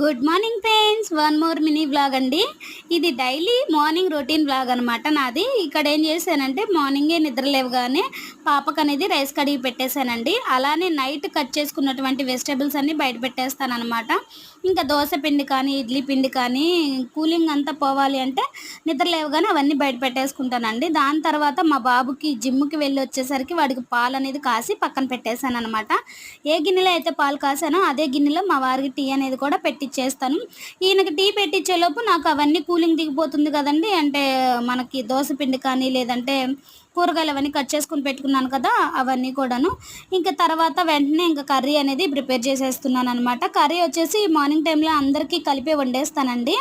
Good morning friends one more mini blog అండి. ఇది daily morning routine blog అనమాట నాది. ఇక్కడ ఏం చేశానంటే మార్నింగే నిద్రలేవగానే పాపకు అనేది రైస్ కడిగి పెట్టేశానండి. అలానే నైట్ కట్ చేసుకున్నటువంటి వెజిటేబుల్స్ అన్ని బయట పెట్టేస్తానమాట ఇంకా దోశ పిండి కానీ ఇడ్లీ పిండి కానీ కూలింగ్ అంతా పోవాలి అంటే నిద్రలేవగానే అవన్నీ బయట పెట్టేసుకుంటానండి. దాని తర్వాత మా బాబుకి జిమ్కి వెళ్ళి వచ్చేసరికి వాడికి పాలు అనేది కాసి పక్కన పెట్టేశాను అనమాట ఏ గిన్నెలో అయితే పాలు కాసానో అదే గిన్నెలో మా వారికి టీ అనేది కూడా పెట్టించేస్తాను ఈయనకి టీ పెట్టించేలోపు నాకు అవన్నీ కూలింగ్ దిగిపోతుంది కదండి. అంటే మనకి దోశపిండి కానీ లేదంటే కూరగాయలు అవన్నీ కట్ చేసుకుని పెట్టుకున్నాను కదా అవన్నీ కూడాను. ఇంకా తర్వాత వెంటనే ఇంకా కర్రీ అనేది ప్రిపేర్ చేసేస్తున్నాను అనమాట కర్రీ వచ్చేసి మార్నింగ్ టైంలో అందరికీ కలిపి వండేస్తానండి.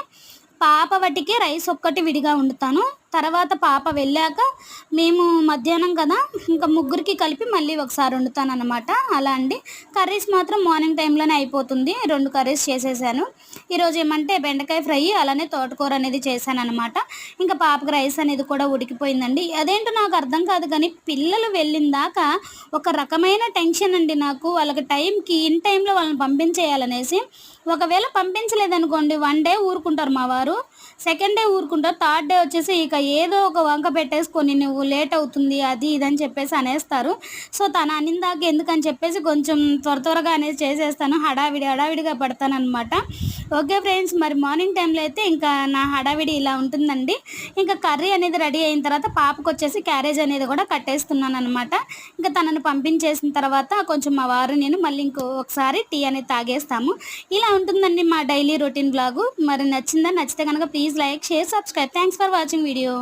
పాప వాటికి రైస్ ఒక్కటి విడిగా వండుతాను. తర్వాత పాప వెళ్ళాక మేము మధ్యాహ్నం కదా ఇంకా ముగ్గురికి కలిపి మళ్ళీ ఒకసారి వండుతాను అనమాట అలా అండి. కర్రీస్ మాత్రం మార్నింగ్ టైంలోనే అయిపోతుంది. రెండు కర్రీస్ చేసేసాను. ఈరోజు ఏమంటే బెండకాయ ఫ్రై అలానే తోటకూర అనేది చేశాను అనమాట ఇంకా పాపకి రైస్ అనేది కూడా ఉడికిపోయిందండి. అదేంటో నాకు అర్థం కాదు కానీ పిల్లలు వెళ్ళిన దాకా ఒక రకమైన టెన్షన్ అండి నాకు. వాళ్ళకి టైంకి ఇన్ టైంలో వాళ్ళని పంపించేయాలనేసి. ఒకవేళ పంపించలేదనుకోండి వన్ డే ఊరుకుంటారు మా వారు. సెకండ్ డే ఊరుకుంటారు థర్డ్ డే వచ్చేసి ఇక ఏదో ఒక వంక పెట్టేసుకొని నువ్వు లేట్ అవుతుంది అది ఇది అని చెప్పేసి అనేస్తారు. సో తను అనిందాక ఎందుకని చెప్పేసి కొంచెం త్వర త్వరగా అనేది చేసేస్తాను హడావిడి హడావిడిగా పడతాను అనమాట ఓకే ఫ్రెండ్స్ మరి మార్నింగ్ టైంలో అయితే ఇంకా నా హడావిడి ఇలా ఉంటుందండి. ఇంకా కర్రీ అనేది రెడీ అయిన తర్వాత పాపకు వచ్చేసి క్యారేజ్ అనేది కూడా కట్టేస్తున్నాను అనమాట ఇంకా తనను పంపించేసిన తర్వాత కొంచెం మా వారు నేను మళ్ళీ ఇంకో ఒకసారి టీ అనేది తాగేస్తాము. ఇలా ఉంటుందండి మా డైలీ రొటీన్ బ్లాగు. మరి నచ్చిందా? నచ్చితే కనుక please like share subscribe. Thanks for watching video.